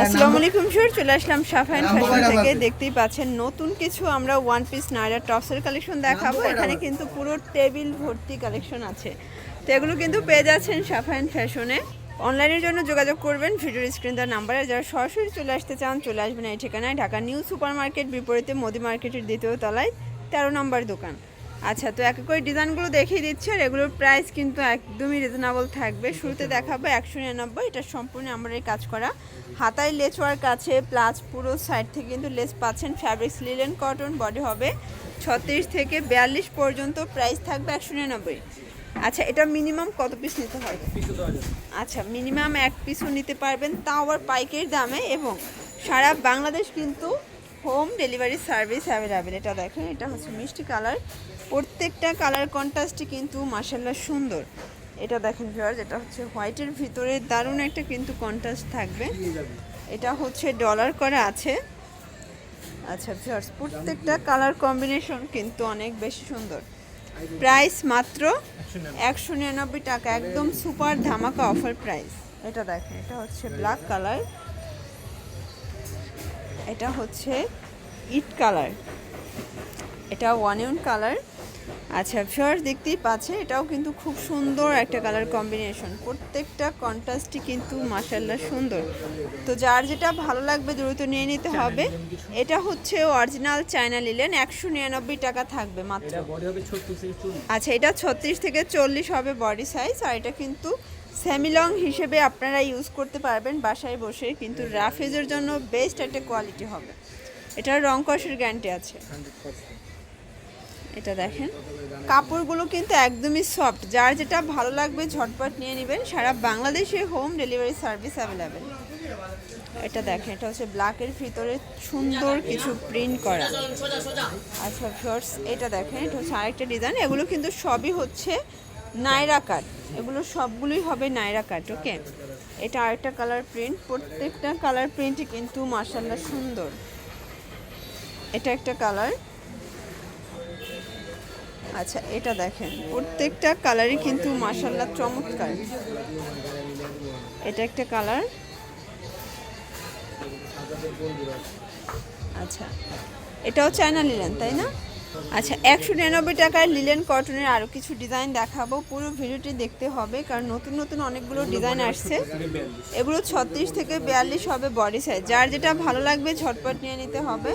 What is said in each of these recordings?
আসসালামু আলাইকুম স্যার চলে আসলাম সাফাইন ফ্যাশন থেকে। দেখতেই পাচ্ছেন নতুন কিছু আমরা ওয়ান পিস নাইরা টপসের কালেকশন দেখাবো। এখানে কিন্তু পুরো টেবিল ভর্তি কালেকশন আছে। তো এগুলো কিন্তু পেয়ে যাচ্ছেন সাফাইন ফ্যাশনে অনলাইনের জন্য যোগাযোগ করবেন ভিডিওর স্ক্রিন দেওয়ার নাম্বারে যারা সরাসরি চলে আসতে চান চলে আসবেন এই ঠিকানায়। ঢাকা নিউ সুপার মার্কেট বিপরীতে মোদি মার্কেটের দ্বিতীয় তলায় তেরো নম্বর দোকান। আচ্ছা তো এক করে ডিজাইনগুলো দেখিয়ে দিচ্ছি আর এগুলোর প্রাইস কিন্তু একদমই রিজনেবল থাকবে। শুরুতে দেখাবো একশো নিরানব্বই, এটা সম্পূর্ণ আমরা এই কাজ করা। হাতায় লেস ওয়ার্ক আছে প্লাস পুরো সাইড থেকে কিন্তু লেস পাচ্ছেন ফ্যাব্রিক্স লিলেন কটন বডি হবে। ছত্রিশ থেকে বিয়াল্লিশ পর্যন্ত প্রাইস থাকবে একশো নিরানব্বই। আচ্ছা এটা মিনিমাম কত পিস নিতে হবে আচ্ছা মিনিমাম এক পিসও নিতে পারবেন। তাও আবার পাইকারি দামে এবং সারা বাংলাদেশ কিন্তু হোম ডেলিভারি সার্ভিস অ্যাভেলেবেল। এটা দেখেন, এটা হচ্ছে মিষ্টি কালার। প্রত্যেকটা কালার কন্ট্রাস্টই কিন্তু মাসাল্লাহ সুন্দর। এটা দেখেন ভিউয়ার্স এটা হচ্ছে হোয়াইটের ভিতরে দারুণ একটা কিন্তু কন্ট্রাস্ট থাকবে। এটা হচ্ছে ডলার করে আছে। আচ্ছা ভিউয়ার্স প্রত্যেকটা কালার কম্বিনেশন কিন্তু অনেক বেশি সুন্দর। প্রাইস মাত্র একশো নিরানব্বই টাকা, একদম সুপার ধামাকা অফার প্রাইস এটা দেখেন, এটা হচ্ছে ব্ল্যাক কালার এটা হচ্ছে ইট কালার। এটা ওয়ান ইউন কালার। আচ্ছা ফিওর দেখতেই পাচ্ছে এটাও কিন্তু খুব সুন্দর একটা কালার কম্বিনেশন প্রত্যেকটা কন্ট্রাস্টই কিন্তু মাসাল্লাহ সুন্দর। তো যার যেটা ভালো লাগবে দ্রুত নিয়ে নিতে হবে। এটা হচ্ছে অরিজিনাল চায়না লিলেন একশো নিরানব্বই টাকা থাকবে মাত্র। আচ্ছা এটা ছত্রিশ থেকে চল্লিশ হবে বডি সাইজ আর এটা কিন্তু স্যামিলং হিসেবে আপনারা ইউজ করতে পারবেন বাসায় বসে কিন্তু রাফেজের জন্য বেস্ট একটা কোয়ালিটি হবে। এটার রং কষের গ্যারান্টি আছে। এটা দেখেন। কাপড়গুলো কিন্তু একদমই সফট যার যেটা ভালো লাগবে ঝটপট নিয়ে নেবেন। সারা বাংলাদেশে হোম ডেলিভারি সার্ভিস অ্যাভেলেবেল এটা দেখেন, এটা হচ্ছে ব্ল্যাকের ভিতরে সুন্দর কিছু প্রিন্ট করা। আচ্ছা ফিওর্স এটা দেখেন, এটা হচ্ছে আরেকটা ডিজাইন এগুলো কিন্তু সবই হচ্ছে নাইরা কাট এগুলো সবগুলোই হবে নাইরা কাট ওকে এটা আরেকটা কালার প্রিন্ট প্রত্যেকটা কালার প্রিন্টই কিন্তু মার্শাল্লাহ সুন্দর। এটা একটা কালার আচ্ছা এটা দেখেন। প্রত্যেকটা কালারই কিন্তু মার্শাল্লাহ চমৎকার। এটা একটা কালার আচ্ছা এটাও চায়না লিলেন তাই না? আচ্ছা একশো নিরানব্বই টাকায় লিলেন কটনের আরও কিছু ডিজাইন দেখাবো। পুরো ভিডিওটি দেখতে হবে, কারণ নতুন নতুন অনেকগুলো ডিজাইন আসছে। এগুলো ছত্রিশ থেকে বিয়াল্লিশ হবে বডি সাইজ যার যেটা ভালো লাগবে ঝটপট নিয়ে নিতে হবে।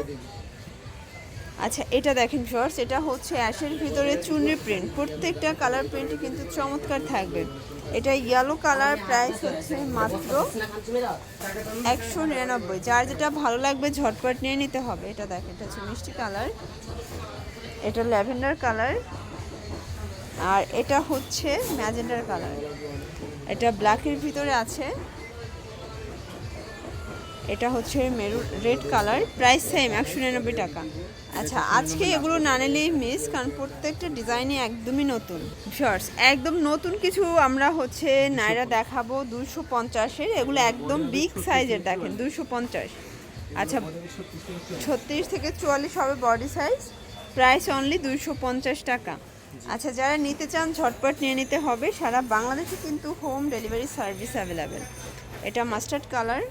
আচ্ছা এটা দেখেন শর্টস এটা হচ্ছে অ্যাশের ভিতরে চুনরি প্রিন্ট প্রত্যেকটা কালার প্রিন্টই কিন্তু চমৎকার থাকবে। এটা ইয়েলো কালার প্রাইস হচ্ছে মাত্র একশো নিরানব্বই। যার যেটা ভালো লাগবে ঝটপট নিয়ে নিতে হবে। এটা দেখেন, এটা হচ্ছে মিষ্টি কালার এটা ল্যাভেন্ডার কালার আর এটা হচ্ছে ম্যাজেন্ডার কালার এটা ব্ল্যাকের ভিতরে আছে। এটা হচ্ছে maroon, red colour, price same একশো নিরানব্বই টাকা। আচ্ছা আজকে এগুলো না নিলেই মিস কারণ প্রত্যেকটা ডিজাইনই একদমই নতুন। শর্টস একদম নতুন কিছু আমরা হচ্ছে নাইরা দেখাবো দুশো পঞ্চাশের, এগুলো একদম বিগ সাইজের দেখেন দুশো পঞ্চাশ। আচ্ছা ছত্রিশ থেকে চুয়াল্লিশ হবে বডি সাইজ প্রাইস অনলি দুশো পঞ্চাশ টাকা। আচ্ছা যারা নিতে চান, ঝটপট নিয়ে নিতে হবে, সারা বাংলাদেশে কিন্তু হোম ডেলিভারি সার্ভিস অ্যাভেলেবেল এটা মাস্টার্ড কালার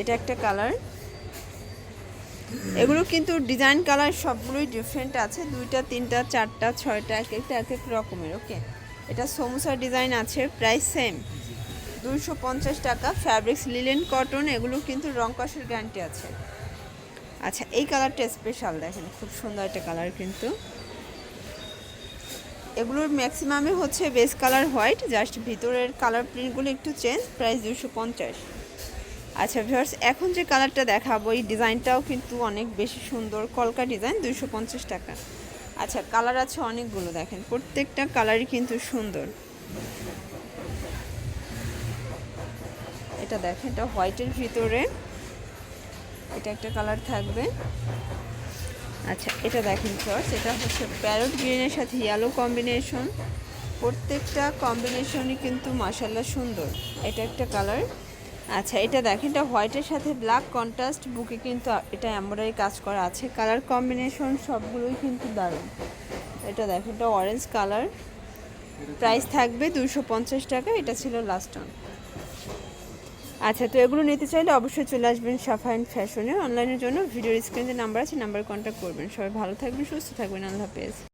এটা একটা কালার। এগুলো কিন্তু ডিজাইন কালার সবগুলোই ডিফারেন্ট আছে। দুইটা, তিনটা, চারটা, ছয়টা, এক একটা, এক এক রকমের ওকে এটা সমুসার ডিজাইন আছে প্রাইস সেম দুশো পঞ্চাশ টাকা। ফ্যাব্রিক্স লিলেন কটন এগুলো কিন্তু রং কষের গ্যারান্টি আছে। আচ্ছা এই কালারটা স্পেশাল দেখেন, খুব সুন্দর একটা কালার কিন্তু। এগুলোর ম্যাক্সিমামই হচ্ছে বেস কালার হোয়াইট জাস্ট ভিতরের কালার প্রিন্টগুলো একটু চেঞ্জ প্রাইস দুশো পঞ্চাশ। আচ্ছা ভিউয়ার্স, এখন যে কালারটা দেখাবো, এই ডিজাইনটাও কিন্তু অনেক বেশি সুন্দর। কলকা ডিজাইন দুশো টাকা। আচ্ছা কালার আছে অনেকগুলো, দেখেন। প্রত্যেকটা কালারই কিন্তু সুন্দর। এটা দেখেন, এটা হোয়াইটের ভিতরে। এটা একটা কালার থাকবে। আচ্ছা এটা দেখেন ফ্লাওয়ার্স এটা হচ্ছে প্যারট গ্রিনের সাথে ইয়েলো কম্বিনেশন প্রত্যেকটা কম্বিনেশনই কিন্তু মাসাল্লাহ সুন্দর। এটা একটা কালার। আচ্ছা এটা দেখেন, এটা হোয়াইটের সাথে ব্ল্যাক কন্ট্রাস্ট। বুকে কিন্তু এটা এমব্রয়ডারি কাজ করা আছে। কালার কম্বিনেশন সবগুলোই কিন্তু দারুণ। এটা দেখেন, এটা অরেঞ্জ কালার। প্রাইস থাকবে দুশো পঞ্চাশ টাকা, এটা ছিল লাস্ট অন আচ্ছা তো এগুলো নিতে চাইলে অবশ্যই চলে আসবেন সাফাইন ফ্যাশনে অনলাইনের জন্য ভিডিওর স্ক্রিনে নাম্বার আছে নাম্বার কন্ট্যাক্ট করবেন। সবাই ভালো থাকবেন, সুস্থ থাকবেন। আল্লাহ হাফেজ।